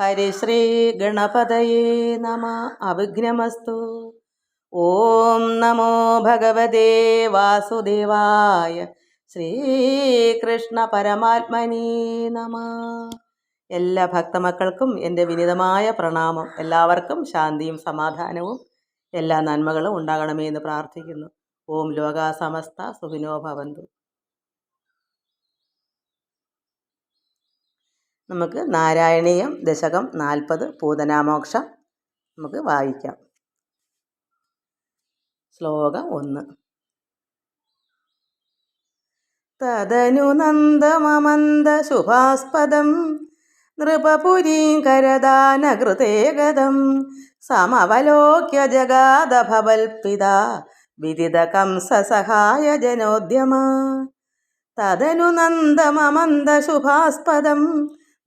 ഹരിശ്രീ ഗണപതയേ നമ. അവിഘ്നമസ്തു. ഓം നമോ ഭഗവതേ വാസുദേവായ ശ്രീകൃഷ്ണ പരമാത്മനീ നമ. എല്ലാ ഭക്തമക്കൾക്കും എന്റെ വിനിതമായ പ്രണാമം. എല്ലാവർക്കും ശാന്തിയും സമാധാനവും എല്ലാ നന്മകളും ഉണ്ടാകണമേ എന്ന് പ്രാർത്ഥിക്കുന്നു. ഓം ലോകാസമസ്ത സുഖിനോ ഭവന്തു. നമുക്ക് നാരായണീയം ദശകം നാൽപ്പത് പൂതനാമോക്ഷം നമുക്ക് വായിക്കാം. ശ്ലോകം ഒന്ന്. തദനു നന്ദമമന്ദ ശുഭാസ്പദം കരദാനകൃതേ ഗതം സമവലോക്യ ജഗാദഭവൽപിത വിദിത കംസസഹായ ജനോദ്യമ തദനു നന്ദമമന്ദ ശുഭാസ്പദം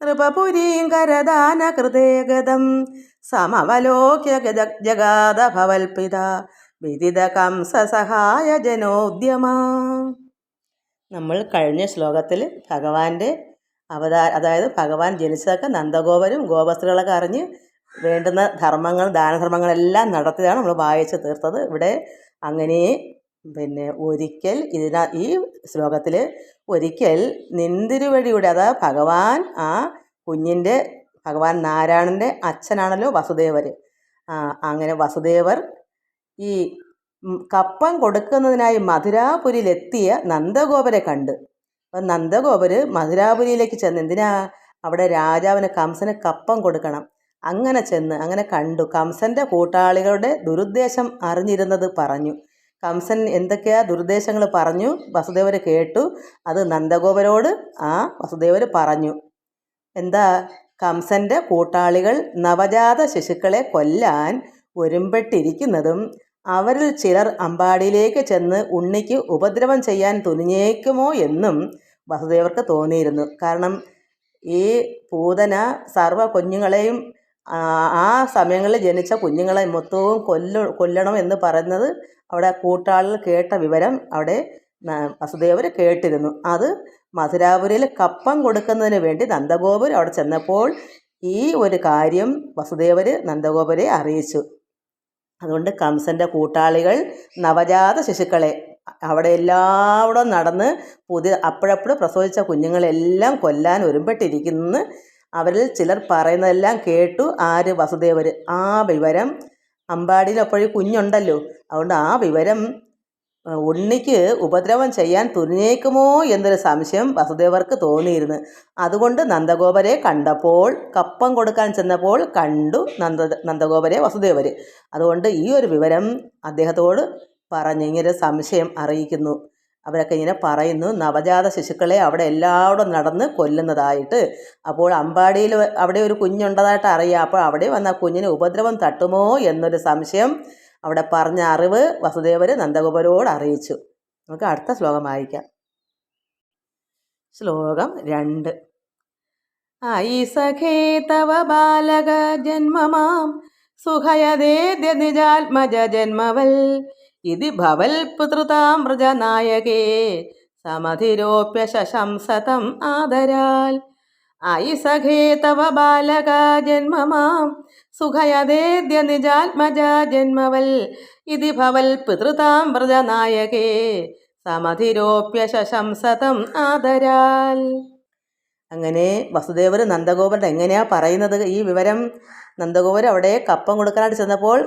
നൃപപുരീം കരദാന കൃതേഗതം സമവലോക്യ ഗജ ജഗാദഭവൽപിത വിദിത കംസസഹായ ജനോദ്യമ നമ്മൾ കഴിഞ്ഞ ശ്ലോകത്തിൽ ഭഗവാന്റെ അവതാര അതായത് ഭഗവാൻ ജനിച്ചതൊക്കെ നന്ദഗോപരും ഗോപസ്ത്രീകളൊക്കെ അറിഞ്ഞ് വേണ്ടുന്ന ധർമ്മങ്ങൾ ദാനധർമ്മങ്ങളെല്ലാം നടത്തിയതാണ് നമ്മൾ വായിച്ച് തീർത്തത്. ഇവിടെ അങ്ങനെ പിന്നെ ഒരിക്കൽ ഇതിന ഈ ശ്ലോകത്തിൽ ഒരിക്കൽ നിന്തിരുവഴിയുടെ അതായത് ഭഗവാൻ ആ കുഞ്ഞിന്റെ ഭഗവാൻ നാരായണന്റെ അച്ഛനാണല്ലോ വസുദേവർ. അങ്ങനെ വസുദേവർ ഈ കപ്പം കൊടുക്കുന്നതിനായി മധുരാപുരിയിലെത്തിയ നന്ദഗോപരെ കണ്ട്. അപ്പം നന്ദഗോപർ മധുരാപുരിയിലേക്ക് ചെന്ന് എന്തിനാ അവിടെ രാജാവിന് കംസന് കപ്പം കൊടുക്കണം? അങ്ങനെ ചെന്ന് അങ്ങനെ കണ്ടു. കംസന്റെ കൂട്ടാളികളുടെ ദുരുദ്ദേശം അറിഞ്ഞിരുന്നത് പറഞ്ഞു. കംസൻ എന്തൊക്കെയാ ദുരുദ്ദേശങ്ങൾ പറഞ്ഞു? വസുദേവർ കേട്ടു. അത് നന്ദഗോപരോട് ആ വസുദേവർ പറഞ്ഞു. എന്താ? കംസന്റെ കൂട്ടാളികൾ നവജാത ശിശുക്കളെ കൊല്ലാൻ ഒരുമ്പെട്ടിരിക്കുന്നതും അവരിൽ ചിലർ അമ്പാടിയിലേക്ക് ചെന്ന് ഉണ്ണിക്ക് ഉപദ്രവം ചെയ്യാൻ തുനിഞ്ഞേക്കുമോ എന്നും വസുദേവർക്ക് തോന്നിയിരുന്നു. കാരണം ഈ പൂതന സർവ കുഞ്ഞുങ്ങളെയും ആ സമയങ്ങളിൽ ജനിച്ച കുഞ്ഞുങ്ങളെ മൊത്തവും കൊല്ല കൊല്ലണം എന്ന് പറയുന്നത് അവിടെ കൂട്ടാളിൽ കേട്ട വിവരം അവിടെ വസുദേവർ കേട്ടിരുന്നു. അത് മധുരാപുരിയിൽ കപ്പം കൊടുക്കുന്നതിന് വേണ്ടി നന്ദഗോപുർ അവിടെ ചെന്നപ്പോൾ ഈ ഒരു കാര്യം വസുദേവർ നന്ദഗോപുരെ അറിയിച്ചു. അതുകൊണ്ട് കംസന്റെ കൂട്ടാളികൾ നവജാത ശിശുക്കളെ അവിടെ എല്ലാവിടെ നടന്ന് പുതിയ അപ്പോഴപ്പോഴും പ്രസവിച്ച കുഞ്ഞുങ്ങളെല്ലാം കൊല്ലാൻ ഒരുമ്പെട്ടിരിക്കുന്നു. അവരിൽ ചിലർ പറയുന്നതെല്ലാം കേട്ടു ആര് വസുദേവർ ആ വിവരം അമ്പാടിയിലപ്പോഴും കുഞ്ഞുണ്ടല്ലോ. അതുകൊണ്ട് ആ വിവരം ഉണ്ണിക്ക് ഉപദ്രവം ചെയ്യാൻ തുനിയേക്കുമോ എന്നൊരു സംശയം വസുദേവർക്ക് തോന്നിയിരുന്നു. അതുകൊണ്ട് നന്ദഗോപരെ കണ്ടപ്പോൾ കപ്പം കൊടുക്കാൻ ചെന്നപ്പോൾ കണ്ടു നന്ദ നന്ദഗോപരെ വസുദേവർ അതുകൊണ്ട് ഈ ഒരു വിവരം അദ്ദേഹത്തോട് പറഞ്ഞ് ഇങ്ങനെ സംശയം അറിയിക്കുന്നു. അവരൊക്കെ ഇങ്ങനെ പറയുന്നു നവജാത ശിശുക്കളെ അവിടെ എല്ലാവരും നടന്ന് കൊല്ലുന്നതായിട്ട്. അപ്പോൾ അമ്പാടിയിൽ അവിടെ ഒരു കുഞ്ഞുണ്ടതായിട്ട് അറിയാം. അപ്പോൾ അവിടെ വന്ന കുഞ്ഞിന് ഉപദ്രവം തട്ടുമോ എന്നൊരു സംശയം അവിടെ പറഞ്ഞ അറിവ് വസുദേവർ നന്ദഗോപരോട് അറിയിച്ചു. നമുക്ക് അടുത്ത ശ്ലോകം വായിക്കാം. ശ്ലോകം രണ്ട്. ഐ സഖേ തവ ബാലക ജന്മമാം. സുഖയതേദ്യ നിജാത്മജ ജന്മവൽ. ഇതി ഭവൽ പുതൃതാമൃജനായകേ. സമധിരോപ്യ ശശംസതം ആദരാൽ. ഐ സഖേ തവ ബാലക ജന്മമാം. സുഖയതേദ്യ നിജാത്മജ ജന്മവൽ ഇതി ഭവൽ പിതൃതാമൃജനായകേ സമധിരോപ്യ ശശംസതം ആദരാൽ. അങ്ങനെ വസുദേവർ നന്ദഗോപരുടെ എങ്ങനെയാ പറയുന്നത്? ഈ വിവരം നന്ദഗോപുരം അവിടെ കപ്പം കൊടുക്കാനായിട്ട് ചെന്നപ്പോൾ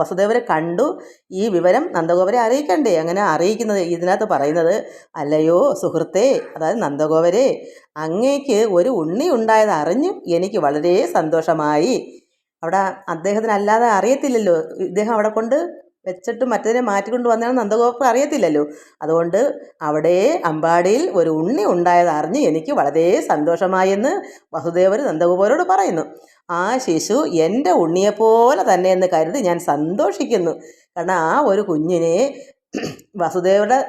വസുദേവരെ കണ്ടു. ഈ വിവരം നന്ദഗോപരെ അറിയിക്കണ്ടേ? അങ്ങനെ അറിയിക്കുന്നത് ഇതിനകത്ത് പറയുന്നത് അല്ലയോ സുഹൃത്തേ അതായത് നന്ദഗോപരെ അങ്ങേക്ക് ഒരു ഉണ്ണി ഉണ്ടായത് അറിഞ്ഞു എനിക്ക് വളരെ സന്തോഷമായി. അവിടെ അദ്ദേഹത്തിന് അല്ലാതെ അറിയത്തില്ലല്ലോ. ഇദ്ദേഹം അവിടെ കൊണ്ട് വെച്ചിട്ട് മറ്റതിനെ മാറ്റിക്കൊണ്ട് വന്നതാണ് നന്ദഗോപർ അറിയത്തില്ലല്ലോ. അതുകൊണ്ട് അവിടെ അമ്പാടിയിൽ ഒരു ഉണ്ണി ഉണ്ടായത് അറിഞ്ഞ് എനിക്ക് വളരെ സന്തോഷമായെന്ന് വസുദേവർ നന്ദഗോപരോട് പറയുന്നു. ആ ശിശു എന്റെ ഉണ്ണിയെപ്പോലെ തന്നെ എന്ന് കരുതി ഞാൻ സന്തോഷിക്കുന്നു. കാരണം ആ ഒരു കുഞ്ഞിനെ വസുദേവരുടെ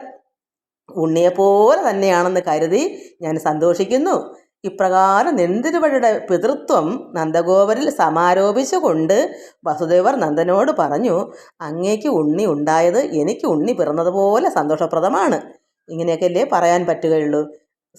ഉണ്ണിയെപ്പോലെ തന്നെയാണെന്ന് കരുതി ഞാൻ സന്തോഷിക്കുന്നു. ഇപ്രകാരം നെന്തിരുവഴിയുടെ പിതൃത്വം നന്ദഗോപരിൽ സമാരോപിച്ചുകൊണ്ട് വസുദേവർ നന്ദനോട് പറഞ്ഞു അങ്ങേക്ക് ഉണ്ണി ഉണ്ടായത് എനിക്ക് ഉണ്ണി പിറന്നതുപോലെ സന്തോഷപ്രദമാണ്. ഇങ്ങനെയൊക്കെ അല്ലേ പറയാൻ പറ്റുകയുള്ളൂ.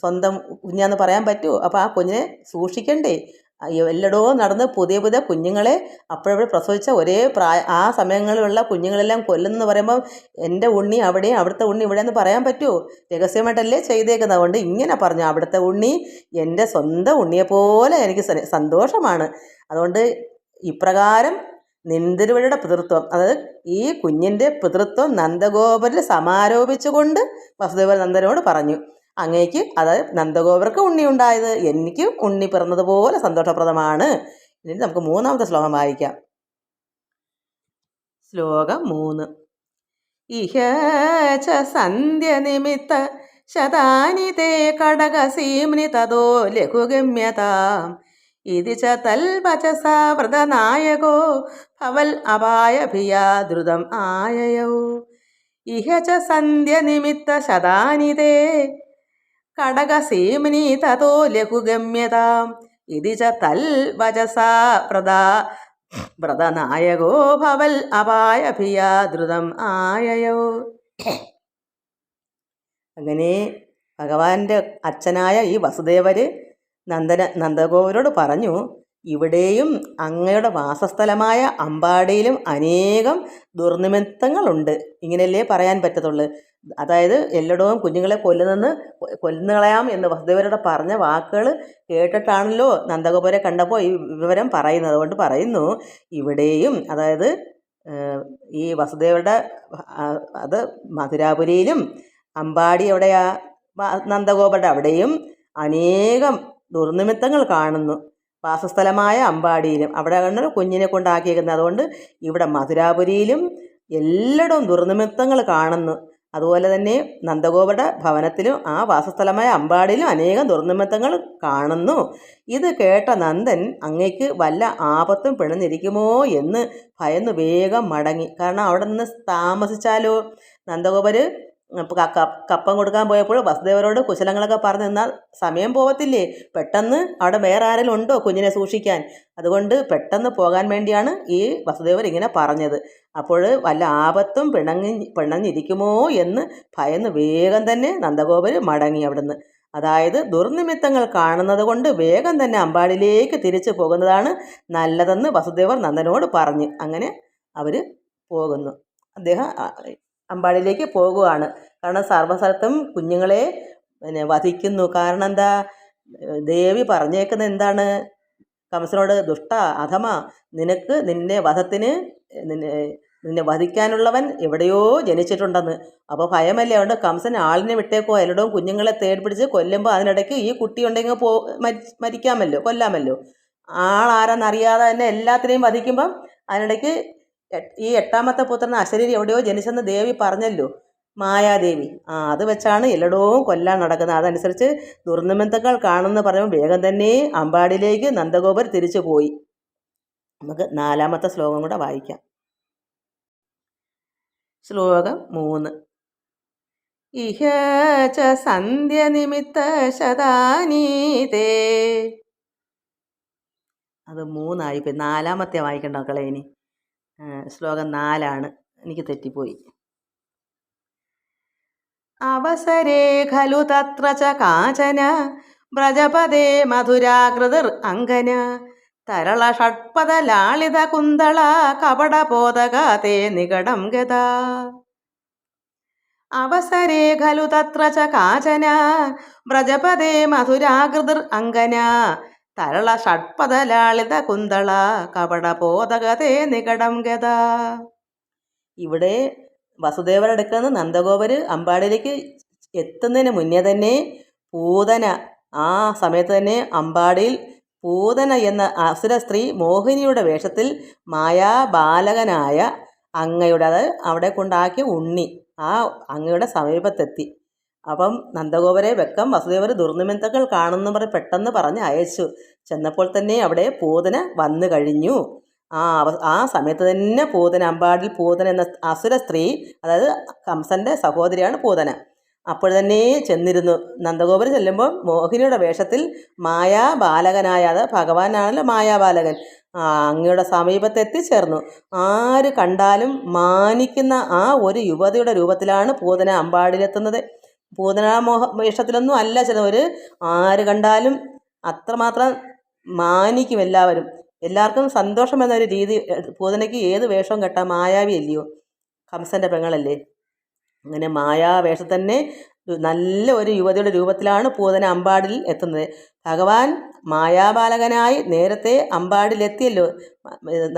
സ്വന്തം കുഞ്ഞാന്ന് പറയാൻ പറ്റുമോ അപ്പോൾ ആ കുഞ്ഞിനെ സൂക്ഷിക്കണ്ടേ? എല്ലടവും നടന്ന് പുതിയ പുതിയ കുഞ്ഞുങ്ങളെ അപ്പോഴവിടെ പ്രസവിച്ച ഒരേ പ്രായ ആ സമയങ്ങളിലുള്ള കുഞ്ഞുങ്ങളെല്ലാം കൊല്ലുന്നെന്ന് പറയുമ്പം എന്റെ ഉണ്ണി അവിടെ അവിടുത്തെ ഉണ്ണി ഇവിടെ എന്ന് പറയാൻ പറ്റുമോ? രഹസ്യമായിട്ടല്ലേ ചെയ്തേക്കുന്നത്. അതുകൊണ്ട് ഇങ്ങനെ പറഞ്ഞു അവിടുത്തെ ഉണ്ണി എന്റെ സ്വന്തം ഉണ്ണിയെപ്പോലെ എനിക്ക് സന്തോഷമാണ്. അതുകൊണ്ട് ഇപ്രകാരം നിന്തിരുവഴിയുടെ പിതൃത്വം അതായത് ഈ കുഞ്ഞിന്റെ പിതൃത്വം നന്ദഗോപരിൽ സമാരോപിച്ചുകൊണ്ട് വസുദേവൻ നന്ദനോട് പറഞ്ഞു. അങ്ങേക്ക് അതായത് നന്ദഗോപർക്ക് ഉണ്ണി ഉണ്ടായത് എനിക്ക് ഉണ്ണി പിറന്നതുപോലെ സന്തോഷപ്രദമാണ്. ഇനി നമുക്ക് മൂന്നാമത്തെ ശ്ലോകം വായിക്കാം. ശ്ലോകം മൂന്ന്. ഇഹ ച സന്ധ്യ നിമിത്ത ശതാനി തേ കടകസീംനി തതോ ലഘുഗമ്യതാം. ഇതി ച തൽവചസാ വ്രതനായകോ ഭവൽ അപായഭിയാ ദ്രുതം ആയയൗ. ഇഹ ച സന്ധ്യ നിമിത്ത കടകസീംനി തതോ ലഘുഗമ്യതാം. ഇതി ച തൽ വചസാ പ്രദാ. വ്രതനായകോ ഭവൽ അപായഭിയാ ആയയോ. അങ്ങനെ ഭഗവാന്റെ അച്ഛനായ ഈ വസുദേവര് നന്ദന നന്ദഗോപരോട് പറഞ്ഞു ഇവിടെയും അങ്ങയുടെ വാസസ്ഥലമായ അമ്പാടിയിലും അനേകം ദുർനിമിത്തങ്ങളുണ്ട്. ഇങ്ങനെയല്ലേ പറയാൻ പറ്റത്തുള്ളൂ. അതായത് എല്ലടവും കുഞ്ഞുങ്ങളെ കൊല്ലുന്നെന്ന് കൊല്ലുന്നു കളയാം എന്ന് വസുദേവരുടെ പറഞ്ഞ വാക്കുകൾ കേട്ടിട്ടാണല്ലോ നന്ദഗോപുരെ കണ്ടപ്പോൾ ഈ വിവരം പറയുന്നത്. അതുകൊണ്ട് പറയുന്നു ഇവിടെയും അതായത് ഈ വസുദേവരുടെ അത് മധുരാപുരിയിലും അമ്പാടി എവിടെയാ? നന്ദഗോപുരുടെ അവിടെയും അനേകം ദുർനിമിത്തങ്ങൾ കാണുന്നു. വാസസ്ഥലമായ അമ്പാടിയിലും. അവിടെ കണ്ടു കുഞ്ഞിനെ കൊണ്ടാക്കിയേക്കുന്നത്. അതുകൊണ്ട് ഇവിടെ മധുരാപുരിയിലും എല്ലായിടവും ദുർനിമിത്തങ്ങൾ കാണുന്നു. അതുപോലെ തന്നെ നന്ദഗോപരുടെ ഭവനത്തിലും ആ വാസസ്ഥലമായ അമ്പാടിയിലും അനേകം ദുർനിമിത്തങ്ങൾ കാണുന്നു. ഇത് കേട്ട നന്ദൻ അങ്ങയ്ക്ക് വല്ല ആപത്തും പിണഞ്ഞിരിക്കുമോ എന്ന് ഭയന്ന് വേഗം മടങ്ങി. കാരണം അവിടെ നിന്ന് താമസിച്ചാലോ? നന്ദഗോപര് ക- കപ്പം കൊടുക്കാൻ പോയപ്പോൾ വസുദേവരോട് കുശലങ്ങളൊക്കെ പറഞ്ഞു നിന്നാൽ സമയം പോവത്തില്ലേ? പെട്ടെന്ന് അവിടെ വേറെ ആരെങ്കിലും ഉണ്ടോ കുഞ്ഞിനെ സൂക്ഷിക്കാൻ? അതുകൊണ്ട് പെട്ടെന്ന് പോകാൻ വേണ്ടിയാണ് ഈ വസുദേവർ ഇങ്ങനെ പറഞ്ഞത്. അപ്പോൾ വല്ല ആപത്തും പിണങ്ങി പിണഞ്ഞിരിക്കുമോ എന്ന് ഭയന്ന് വേഗം തന്നെ നന്ദഗോപര് മടങ്ങി അവിടുന്ന്. അതായത് ദുർനിമിത്തങ്ങൾ കാണുന്നത് കൊണ്ട് വേഗം തന്നെ അമ്പാടിലേക്ക് തിരിച്ചു പോകുന്നതാണ് നല്ലതെന്ന് വസുദേവർ നന്ദനോട് പറഞ്ഞ്. അങ്ങനെ അവർ പോകുന്നു. അദ്ദേഹം അമ്പാടിയിലേക്ക് പോകുകയാണ് കാരണം സർവസ്ഥലത്തും കുഞ്ഞുങ്ങളെ പിന്നെ വധിക്കുന്നു. കാരണം എന്താ? ദേവി പറഞ്ഞേക്കുന്നത് എന്താണ്? കംസനോട് ദുഷ്ട അധമ നിനക്ക് നിന്നെ വധത്തിന് നിന്നെ നിന്നെ വധിക്കാനുള്ളവൻ എവിടെയോ ജനിച്ചിട്ടുണ്ടെന്ന്. അപ്പോൾ ഭയമല്ലേ? അതുകൊണ്ട് കംസൻ ആളിനെ വിട്ടേക്കോ? എല്ലായിടവും കുഞ്ഞുങ്ങളെ തേടി പിടിച്ച് കൊല്ലുമ്പോൾ അതിനിടയ്ക്ക് ഈ കുട്ടി ഉണ്ടെങ്കിൽ പോ മരി മരിക്കാമല്ലോ കൊല്ലാമല്ലോ. ആളാരെന്നറിയാതെ തന്നെ എല്ലാത്തിനെയും വധിക്കുമ്പം അതിനിടയ്ക്ക് ഈ എട്ടാമത്തെ പുത്രൻ അശരീരി എവിടെയോ ജനിച്ചെന്ന് ദേവി പറഞ്ഞല്ലോ. മായാദേവി. ആ അത് വെച്ചാണ് എല്ലായിടവും കൊല്ലാൻ നടക്കുന്നത്. അതനുസരിച്ച് ദുർനിമിത്തങ്ങൾ കാണുമെന്ന് പറയുമ്പോൾ വേഗം തന്നെ അമ്പാടിയിലേക്ക് നന്ദഗോപർ തിരിച്ചു പോയി. നമുക്ക് നാലാമത്തെ ശ്ലോകം കൂടെ വായിക്കാം. ശ്ലോകം മൂന്ന്. ഇഹ ച സന്ധ്യ നിമിത്ത ശതാനീതേ. അത് മൂന്നായി നാലാമത്തെ വായിക്കണ്ട മക്കളെ ഇനി. ശ്ലോകം നാലാണ്. എനിക്ക് തെറ്റിപ്പോയി. അവസരേ ഖലു തത്ര ച കാചന. വ്രജപദേ മധുരാകൃതിർ അങ്കന. തരള ഷഡ്പദ ലാളിത കുന്തള കപടബോധക തേ നികടം ഗത അവസരേ ഖലു തത്ര ച കാചന. വ്രജപദേ മധുരാകൃതിർ അങ്കന. തരള ഷഡ്പദ കുന്തള കപട പോതകതേ നികടം ഗത. ഇവിടെ വസുദേവരുടെ അടുക്കൽ നിന്ന് നന്ദഗോപര് അമ്പാടിയിലേക്ക് എത്തുന്നതിന് മുന്നേ തന്നെ പൂതന ആ സമയത്ത് തന്നെ അമ്പാടിയിൽ പൂതന എന്ന അസുര സ്ത്രീ മോഹിനിയുടെ വേഷത്തിൽ മായാബാലകനായ അങ്ങയുടെ അത് അവിടെ കൊണ്ടാക്കിയ ഉണ്ണി ആ അങ്ങയുടെ സമീപത്തെത്തി. അപ്പം നന്ദഗോപരെ വെക്കം വസുദേവർ ദുർനിമിത്തങ്ങൾ കാണുന്നു പറഞ്ഞ് പെട്ടെന്ന് പറഞ്ഞ് അയച്ചു. ചെന്നപ്പോൾ തന്നെ അവിടെ പൂതന വന്നു കഴിഞ്ഞു. ആ ആ സമയത്ത് തന്നെ പൂതന അമ്പാടിൽ പൂതന എന്ന അസുര സ്ത്രീ അതായത് കംസന്റെ സഹോദരിയാണ് പൂതന. അപ്പോൾ തന്നെ ചെന്നിരുന്നു. നന്ദഗോപുരം ചെല്ലുമ്പോൾ മോഹിനിയുടെ വേഷത്തിൽ മായാ ബാലകനായ അത് ഭഗവാനാണല്ലോ മായാ ബാലകൻ അങ്ങയുടെ സമീപത്ത് എത്തിച്ചേർന്നു. ആര് കണ്ടാലും മാനിക്കുന്ന ആ ഒരു യുവതിയുടെ രൂപത്തിലാണ് പൂതന അമ്പാടിയിലെത്തുന്നത്. പൂതന ഇഷ്ടത്തിലൊന്നും അല്ല ചിലവർ ആര് കണ്ടാലും അത്രമാത്രം മാനിക്കും എല്ലാവരും. എല്ലാവർക്കും സന്തോഷം എന്നൊരു രീതി പൂതനയ്ക്ക് ഏത് വേഷവും കെട്ടാം മായാവി അല്ലയോ? കംസന്റെ പെങ്ങളല്ലേ. അങ്ങനെ മായാവേഷം തന്നെ നല്ല ഒരു യുവതിയുടെ രൂപത്തിലാണ് പൂതന അമ്പാടിൽ എത്തുന്നത്. ഭഗവാൻ മായാബാലകനായി നേരത്തെ അമ്പാടിലെത്തിയല്ലോ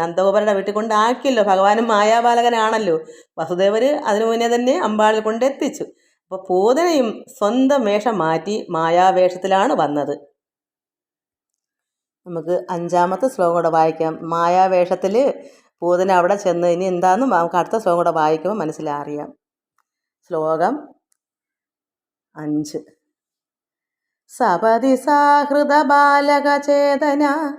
നന്ദഗോപരുടെ വീട്ടിൽ കൊണ്ടാക്കിയല്ലോ ഭഗവാനും മായാബാലകനാണല്ലോ. വസുദേവർ അതിനു മുന്നേ തന്നെ അമ്പാടിൽ കൊണ്ടെത്തിച്ചു അപ്പോൾ പൂതനയും സ്വന്തം വേഷം മാറ്റി മായാവേഷത്തിലാണ് വന്നത്. നമുക്ക് അഞ്ചാമത്തെ ശ്ലോകം കൂടെ വായിക്കാം. മായാവേഷത്തിൽ പൂതന അവിടെ ചെന്ന് ഇനി എന്താണെന്ന് നമുക്ക് അടുത്ത ശ്ലോകം കൂടെ വായിക്കുമ്പോൾ മനസ്സിലറിയാം. ശ്ലോകം അഞ്ച്. സപതി സാഹൃത ബാലകചേതന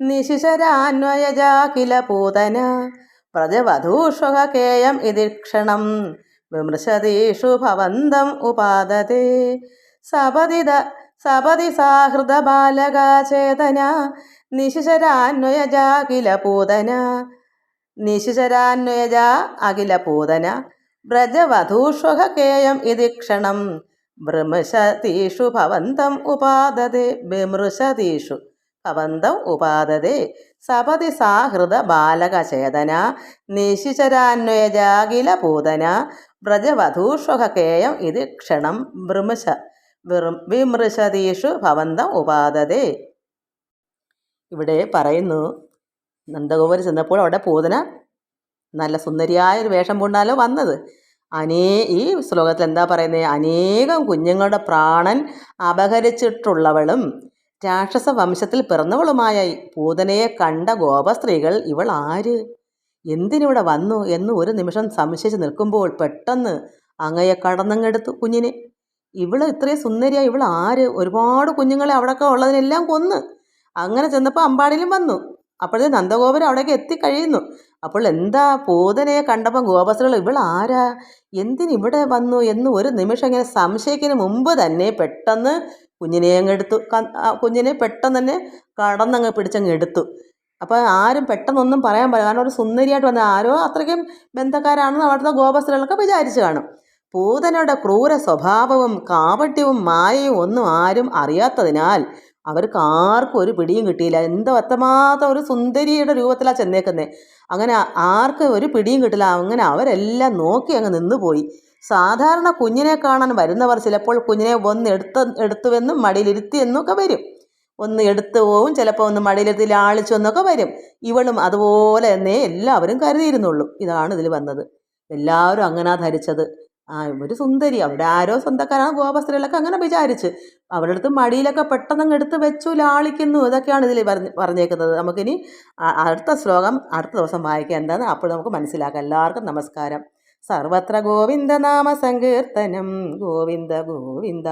നിശിശരാന്വയജാകില പൂതന പ്രജവധൂഷകേയം ഇതിക്ഷണം വിമൃശതീഷു ഭവന്തം ഉപാദതേ. സപതിത സപതി സാഹൃത ബാലകചേതന നിശിശരാന്വയജാകില പൂതന. നിശിശരാന്വയജ അഖില പൂതന. വ്രജവധൂഷ്വകേയം ഇതി ക്ഷണം. ഭ്രമശതീഷു ഭവന്തം ഉപാദതേ. ബിമൃശതീഷു ഭവന്തം ഉപാദതേ. സപതി സാഹൃദ ബാലകചേതന നിശിചരാന്വയജാകില പൂതന ഇത് ക്ഷണം ഭൃമശ വിമൃശതീഷു ഭവന്ത ഉപാദതേ. ഇവിടെ പറയുന്നു നന്ദഗോപുരം ചെന്നപ്പോൾ അവിടെ പൂതന നല്ല സുന്ദരിയായ ഒരു വേഷം പൂണ്ടാലോ വന്നത്. അനേ ഈ ശ്ലോകത്തിൽ എന്താ പറയുന്നത് അനേകം കുഞ്ഞുങ്ങളുടെ പ്രാണൻ അപഹരിച്ചിട്ടുള്ളവളും രാക്ഷസ വംശത്തിൽ പിറന്നവളുമായ പൂതനയെ കണ്ട ഗോപസ്ത്രീകൾ ഇവൾ ആര് എന്തിനിവിടെ വന്നു എന്ന് ഒരു നിമിഷം സംശയിച്ച് നിൽക്കുമ്പോൾ പെട്ടെന്ന് അങ്ങയെ കടന്നങ്ങെടുത്തു കുഞ്ഞിനെ. ഇവൾ ഇത്രയും സുന്ദരിയായി ഇവൾ ആര്? ഒരുപാട് കുഞ്ഞുങ്ങളെ അവിടെയൊക്കെ ഉള്ളതിനെല്ലാം കൊന്ന് അങ്ങനെ ചെന്നപ്പോൾ അമ്പാടിയിലും വന്നു. അപ്പോഴത്തെ നന്ദഗോപുരം അവിടേക്ക് എത്തിക്കഴിയുന്നു അപ്പോൾ എന്താ പൂതനയെ കണ്ടപ്പോൾ ഗോപസ്ത്രീകൾ ഇവൾ ആരാ? എന്തിനിവിടെ വന്നു? എന്ന് ഒരു നിമിഷം ഇങ്ങനെ സംശയിക്കുന്ന മുമ്പ് തന്നെ പെട്ടെന്ന് കുഞ്ഞിനെ അങ്ങ് എടുത്തു. കുഞ്ഞിനെ പെട്ടെന്ന് തന്നെ കടന്നങ്ങ് പിടിച്ചങ്ങ് എടുത്തു. അപ്പോൾ ആരും പെട്ടെന്നൊന്നും പറയാൻ പറ്റില്ല. കാരണം ഒരു സുന്ദരിയായിട്ട് വന്ന ആരോ അത്രയ്ക്കും ബന്ധക്കാരാണെന്ന് അവിടുത്തെ ഗോപസ്ത്രീകളൊക്കെ വിചാരിച്ചു കാണും. പൂതനയുടെ ക്രൂര സ്വഭാവവും കാപട്യവും മായയും ഒന്നും ആരും അറിയാത്തതിനാൽ അവർക്ക് ആർക്കും ഒരു പിടിയും കിട്ടിയില്ല. എന്താ അത്രമാത്രം ഒരു സുന്ദരിയുടെ രൂപത്തിലാണ് ചെന്നേക്കുന്നത് അങ്ങനെ ആർക്കും ഒരു പിടിയും കിട്ടില്ല. അങ്ങനെ അവരെല്ലാം നോക്കി അങ്ങ് നിന്നുപോയി. സാധാരണ കുഞ്ഞിനെ കാണാൻ വരുന്നവർ ചിലപ്പോൾ കുഞ്ഞിനെ ഒന്ന് എടുത്ത് എടുത്തുവെന്നും മടിയിലിരുത്തിയെന്നൊക്കെ വരും. ഒന്ന് എടുത്തു പോവും. ചിലപ്പോൾ ഒന്ന് മടിയിലെത്തി ലാളിച്ചൊന്നൊക്കെ വരും. ഇവളും അതുപോലെ തന്നെ എല്ലാവരും കരുതിയിരുന്നുള്ളൂ. ഇതാണ് ഇതിൽ വന്നത്. എല്ലാവരും അങ്ങനെ ധരിച്ചത്. ആ ഒരു സുന്ദരി. അവിടെ ആരോ സ്വന്തക്കാരാണ് ഗോപസ്ത്രീകളൊക്കെ അങ്ങനെ വിചാരിച്ച്. അവരുടെ അടുത്ത് മടിയിലൊക്കെ പെട്ടെന്ന് എടുത്ത് വെച്ചു ലാളിക്കുന്നു. ഇതൊക്കെയാണ് ഇതിൽ പറഞ്ഞ് പറഞ്ഞേക്കുന്നത്. നമുക്കിനി അടുത്ത ശ്ലോകം അടുത്ത ദിവസം വായിക്കാം. എന്താന്ന് അപ്പോൾ നമുക്ക് മനസ്സിലാക്കാം. എല്ലാവർക്കും നമസ്കാരം. സർവത്ര ഗോവിന്ദ നാമ സങ്കീർത്തനം. ഗോവിന്ദ ഗോവിന്ദ.